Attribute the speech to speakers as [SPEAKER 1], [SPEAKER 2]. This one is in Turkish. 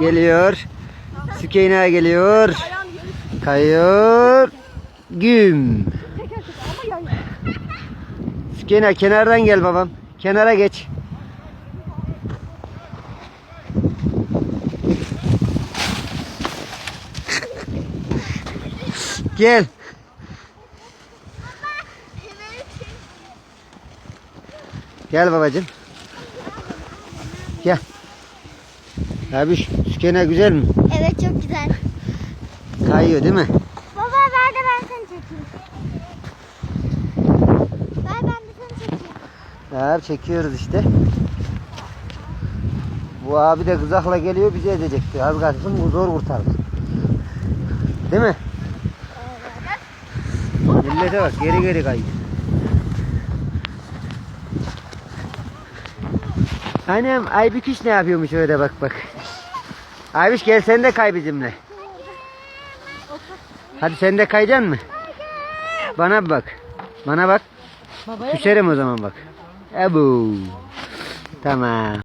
[SPEAKER 1] Geliyor. Sükeyna geliyor. Kayıyor. Güm. Sükeyna kenardan gel babam. Kenara geç. Gel. Gel babacığım. Gel. Abi şu Sükeyna güzel mi?
[SPEAKER 2] Evet çok güzel.
[SPEAKER 1] Kayıyor değil mi?
[SPEAKER 2] Baba ver de ben seni çekeyim. Ver ben de seni çekeyim.
[SPEAKER 1] Ya çekiyoruz işte. Bu abi de kızakla geliyor bizi edecekti. Az kalsın bu zor kurtardı. Değil mi? Millete bak geri geri kayıyor. Annem Aybükiş ne yapıyormuş öyle bak bak. Aybiş gel sen de kay bizimle. Hadi sen de kayacaksın mı? Bana bak. Bana bak. Düşerim o zaman bak. Ebu. Tamam.